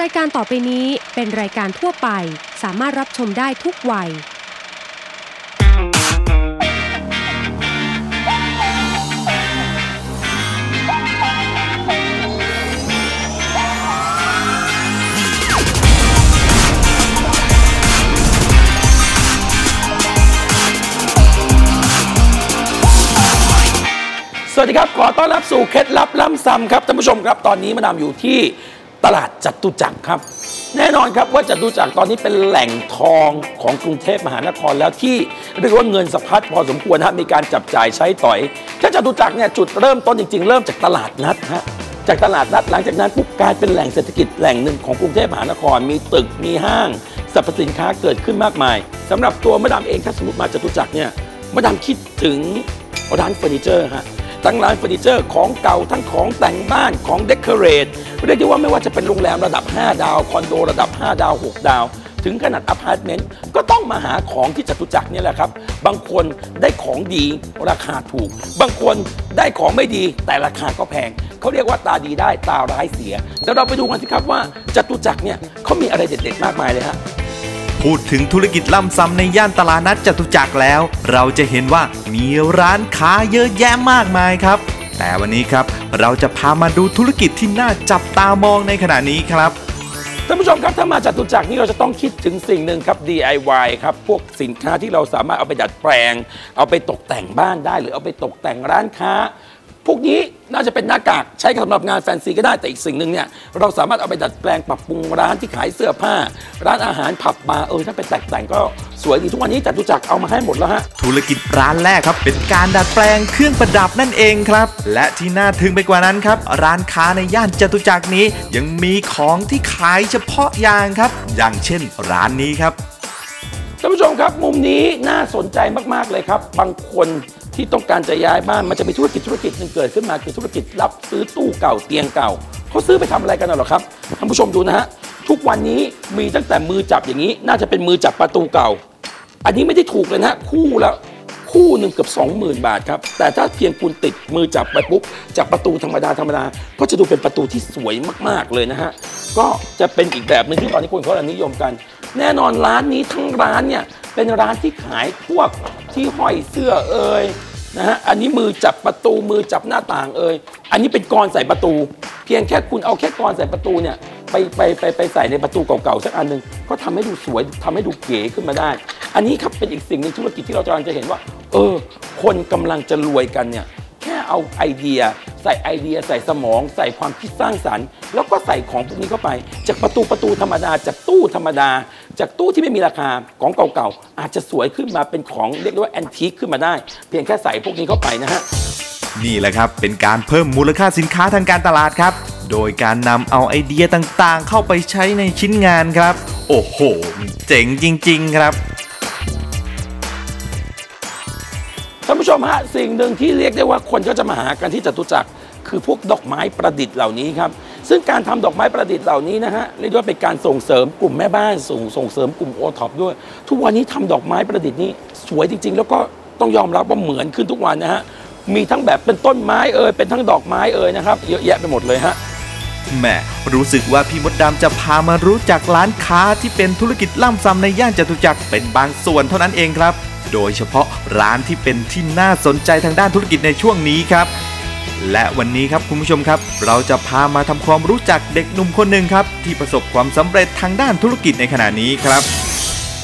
รายการต่อไปนี้เป็นรายการทั่วไป สามารถรับชมได้ทุกวัย สวัสดีครับ ขอต้อนรับสู่เคล็ดลับล้ำซ้ำครับท่านผู้ชมครับตอนนี้มาดามอยู่ที่ ตลาดจตุจักรครับ แน่นอนครับว่าจตุจักรตอนนี้เป็นแหล่งทองของกรุงเทพมหานครแล้วที่เรียกว่าเงินสะพัดพอสมควรนะฮะมีการจับจ่ายใช้ต่อยถ้าจตุจักรเนี่ยจุดเริ่มต้นจริง ๆ เริ่มจากตลาดนัดฮะจากตลาดนัดหลังจากนั้นปุ๊บกลายเป็นแหล่งเศรษฐกิจแหล่งหนึ่งของกรุงเทพมหานคร มีตึกมีห้างสรรพสินค้าเกิดขึ้นมากมายสำหรับตัวมาดามเองถ้าสมมติมาจตุจักรเนี่ยมาดามคิดถึงร้านเฟอร์นิเจอร์ฮะ ทั้งร้านเฟอร์นิเจอร์ของเก่าทั้งของแต่งบ้านของเดคอเรทเรียกได้ว่าไม่ว่าจะเป็นโรงแรมระดับ 5 ดาว คอนโดระดับ 5 ดาว 6 ดาว ถึงขนาดอพาร์ตเมนต์ก็ต้องมาหาของที่จตุจักรเนี่ยแหละครับ บางคนได้ของดีราคาถูก บางคนได้ของไม่ดีแต่ราคาก็แพงเขาเรียกว่าตาดีได้ตาร้ายเสียเดี๋ยวเราไปดูกันสิครับว่าจตุจักรเนี่ยเขามีอะไรเด็ดๆมากมายเลยฮะ พูดถึงธุรกิจล่ำซ้ำในย่านตลาดนัดจตุจักรแล้ว เราจะเห็นว่ามีร้านค้าเยอะแยะมากมายครับ แต่วันนี้ครับเราจะพามาดูธุรกิจที่น่าจับตามองในขณะนี้ครับท่านผู้ชมครับถ้ามาจตุจักรนี่เราจะต้องคิดถึงสิ่งหนึ่งครับ DIY ครับพวกสินค้าที่เราสามารถเอาไปดัดแปลง เอาไปตกแต่งบ้านได้ หรือเอาไปตกแต่งร้านค้า พวกนี้น่าจะเป็นหน้ากากใช้สำหรับงานแฟนซีก็ได้แต่อีกสิ่งหนึ่งเนี่ยเราสามารถเอาไปดัดแปลงปรับปรุงร้านที่ขายเสื้อผ้า ร้านอาหารผับบาร์เออถ้าไปแต่งแต่งก็สวยดีทุกวันนี้จตุจักรเอามาให้หมดแล้วฮะธุรกิจร้านแรกครับ เป็นการดัดแปลงเครื่องประดับนั่นเองครับ และที่น่าทึ่งไปกว่านั้นครับ ร้านค้าในย่านจตุจักรนี้ ยังมีของที่ขายเฉพาะอย่างครับ อย่างเช่น ร้านนี้ครับท่านผู้ชมครับมุมนี้น่าสนใจมากๆเลยครับ บางคน ที่ต้องการจะย้ายบ้านมันจะมีธุรกิจธุรกิจหนึ่งเกิดขึ้นมาคือธุรกิจรับซื้อตู้เก่าเตียงเก่าเขาซื้อไปทำอะไรกันหรอครับท่านผู้ชมดูนะฮะทุกวันนี้มีตั้งแต่มือจับอย่างนี้ น่าจะเป็นมือจับประตูเก่า อันนี้ไม่ได้ถูกเลยนะฮะคู่ละคู่หนึ่งเกือบ20,000 บาทครับ แต่ถ้าเพียงคุณติดมือจับไปปุ๊บจากประตูธรรมดาธรรมดาก็จะดูเป็นประตูที่สวยมากๆเลยนะฮะ ก็จะเป็นอีกแบบหนึ่งที่ตอนนี้คนเขากำลังนิยมกัน แน่นอนร้านนี้ทั้งร้านเนี่ยเป็นร้านที่ขายพวก ที่ห้อยเสื้อเอ่ยนะฮะอันนี้มือจับประตูมือจับหน้าต่างเอ่ยอันนี้เป็นกรใส่ประตู เพียงแค่คุณเอาแค่กรใส่ประตูเนี่ยไปไปไปไปใส่ในประตูเก่าๆสักอันหนึ่งก็ทำให้ดูสวยทำให้ดูเก๋ขึ้นมาได้ อันนี้ครับเป็นอีกสิ่งหนึ่งธุรกิจที่เรากำลังจะเห็นว่า เออ คนกำลังจะรวยกันเนี่ยแค่เอาไอเดีย ใส่ไอเดีย ใส่สมอง ใส่ความคิดสร้างสรรค์ แล้วก็ใส่ของพวกนี้เข้าไป จากประตูประตูธรรมดาจากตู้ธรรมดา จากตู้ที่ไม่มีราคาของเก่าๆ อาจจะสวยขึ้นมาเป็นของเรียกได้ว่าแอนทิคขึ้นมาได้ เพียงแค่ใส่พวกนี้เข้าไปนะฮะ นี่แหละครับ เป็นการเพิ่มมูลค่าสินค้าทางการตลาดครับ โดยการนำเอาไอเดียต่างๆ เข้าไปใช้ในชิ้นงานครับ โอ้โห เจ๋งจริง ๆ ครับท่านผู้ชมฮะสิ่งหนึ่งที่เรียกได้ว่าคนก็จะมาหากันที่จตุจักรคือพวกดอกไม้ประดิษฐ์เหล่านี้ครับ ซึ่งการทำดอกไม้ประดิษฐ์เหล่านี้นะฮะเรียกได้ว่าเป็นการส่งเสริมกลุ่มแม่บ้านส่งส่งเสริมกลุ่มโอท็อปด้วย ทุกวันนี้ทำดอกไม้ประดิษฐ์นี้สวยจริง ๆ แล้วก็ต้องยอมรับว่าเหมือนขึ้นทุกวันนะฮะมีทั้งแบบเป็นต้นไม้เอ่ยเป็นทั้งดอกไม้เอ่ยนะครับเยอะแยะไปหมดเลยฮะแหมรู้สึกว่าพี่มดดำจะพามารู้จักร้านค้าที่เป็นธุรกิจล่ำซ้ำในย่านจตุจักรเป็นบางส่วนเท่านั้นเองครับ โดยเฉพาะร้านที่เป็นที่น่าสนใจทางด้านธุรกิจในช่วงนี้ครับ และวันนี้ครับคุณผู้ชมครับ เราจะพามาทำความรู้จักเด็กหนุ่มคนหนึ่งครับ ที่ประสบความสำเร็จทางด้านธุรกิจในขณะนี้ครับ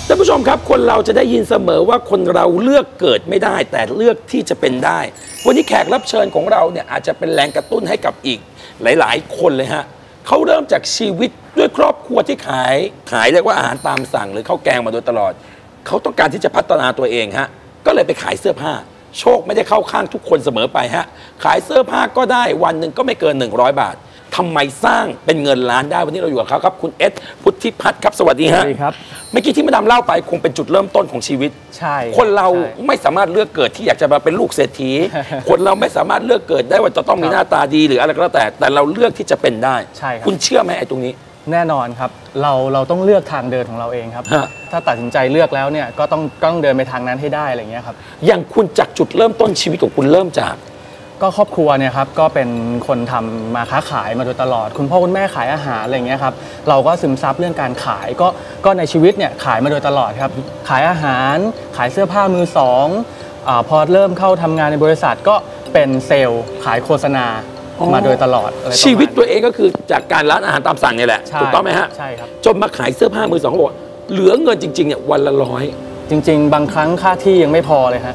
ท่านผู้ชมครับ คนเราจะได้ยินเสมอว่าคนเราเลือกเกิดไม่ได้ แต่เลือกที่จะเป็นได้ วันนี้แขกรับเชิญของเราเนี่ยอาจจะเป็นแรงกระตุ้นให้กับอีกหลาย ๆ คนเลยฮะเขาเริ่มจากชีวิตด้วยครอบครัวที่ขายขายเรียกว่าอาหารตามสั่งหรือข้าวแกงมาโดยตลอด เขาต้องการที่จะพัฒนาตัวเองฮะก็เลยไปขายเสื้อผ้า โชคไม่ได้เข้าข้างทุกคนเสมอไปฮะ ขายเสื้อผ้าก็ได้วันหนึ่งก็ไม่เกิน 100 บาททำไมสร้างเป็นเงินล้านได้วันนี้เราอยู่กับเขาครับ คุณเอสพุทธิพัฒน์ครับ สวัสดีสฮะวัสดีครับ เมื่อกี้ที่มาดามเล่าไปคงเป็นจุดเริ่มต้นของชีวิต ใช่ คนเราใช่ ไม่สามารถเลือกเกิดที่อยากจะมาเป็นลูกเศรษฐี คนเราไม่สามารถเลือกเกิดได้ว่าจะต้องมีครับหน้าตาดีหรืออะไรก็แล้วแต่แต่เราเลือกที่จะเป็นได้ ใช่ครับ คุณเชื่อไหมไอ้ตรงนี้ แน่นอนครับ เราเราต้องเลือกทางเดินของเราเองครับ ฮะ ถ้าตัดสินใจเลือกแล้วเนี่ยก็ต้องก็ต้องเดินไปทางนั้นให้ได้อะไรเงี้ยครับ อย่างคุณจากจุดเริ่มต้นชีวิตของคุณเริ่มจาก ก็ครอบครัวเนี่ยครับก็เป็นคนทำมาค้าขายมาโดยตลอด คุณพ่อคุณแม่ขายอาหารอะไรเงี้ยครับเราก็ซึมซับเรื่องการขายก็ก็ในชีวิตเนี่ยขายมาโดยตลอดครับขายอาหาร ขายเสื้อผ้ามือสองอาพอเริ่มเข้าทำงานในบริษัทก็เป็นเซลล์ขายโฆษณาอ๋อ มาโดยตลอดอะไรประมาณชีวิตตัวเองก็คือจากการร้านอาหารตามสั่งเนี่ยแหละใช่ถูกต้องไหมฮะใช่ครับ จนมาขายเสื้อผ้ามือสองเขาบอกเหลือเงินจริงๆเนี่ยวันละร้อยจริง ๆ บางครั้งค่าที่ยังไม่พอเลยฮะ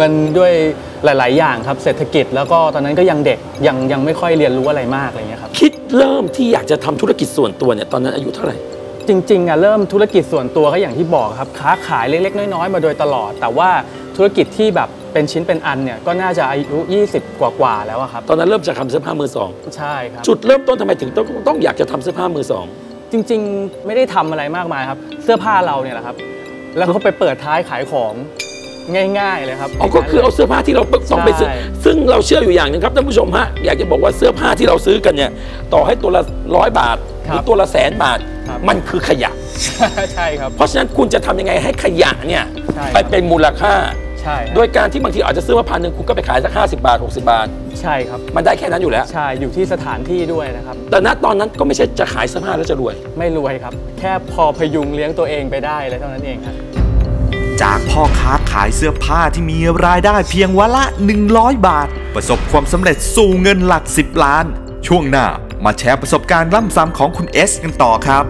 มันด้วยหลาย ๆ อย่างครับเศรษฐกิจแล้วก็ตอนนั้นก็ยังเด็กยังยังไม่ค่อยเรียนรู้อะไรมากอะไรเงี้ยครับ คิดเริ่มที่อยากจะทำธุรกิจส่วนตัวเนี่ยตอนนั้นอายุเท่าไหร่ จริงๆอะเริ่มธุรกิจส่วนตัวก็อย่างที่บอกครับค้าขายเล็กๆ น้อยๆ มาโดยตลอด แต่ว่าธุรกิจที่แบบ เป็นชิ้นเป็นอันเนี่ยก็น่าจะอายุ 20กว่าๆแล้วอะครับ ตอนนั้นเริ่มจากทำเสื้อผ้ามือสองใช่ครับ จุดเริ่มต้นทำไมถึงต้องต้องอยากจะทำเสื้อผ้ามือสองจริงๆ ไม่ได้ทำอะไรมากมายครับ เสื้อผ้าเราเนี่ยแหละครับ แล้วก็ไปเปิดท้ายขายของง่ายๆเลยครับอ๋อก็คือเอาเสื้อผ้าที่เราต้องไปซื้อใช่ซึ่งเราเชื่ออยู่อย่างหนึ่งครับท่านผู้ชมฮะอยากจะบอกว่าเสื้อผ้าที่เราซื้อกันเนี่ย ต่อให้ตัวละร้อยบาทหรือตัวละแสนบาทครับมันคือขยะ ใช่ครับ เพราะฉะนั้นคุณจะทำยังไงให้ขยะเนี่ยใช่ครับ ไปเป็นมูลค่า ใช่ครับโดยการที่บางทีอาจจะซื้อมาพันหนึ่งคุณก็ไปขายสักห้าสิบาท 60 บาท ใช่ครับ มันได้แค่นั้นอยู่แล้ว ใช่อยู่ที่สถานที่ด้วยนะครับ แต่ณตอนนั้นก็ไม่ใช่จะขายเสื้อผ้าแล้วจะรวย ไม่รวยครับ แค่พอพยุงเลี้ยงตัวเองไปได้เลยเท่านั้นเองครับจากพ่อค้าขายเสื้อผ้าที่มีรายได้เพียงวันละ 100 บาท ประสบความสำเร็จสู่เงินหลัก 10 ล้าน ช่วงหน้ามาแชร์ประสบการณ์ล่ำซ้ำของคุณเอสกันต่อครับ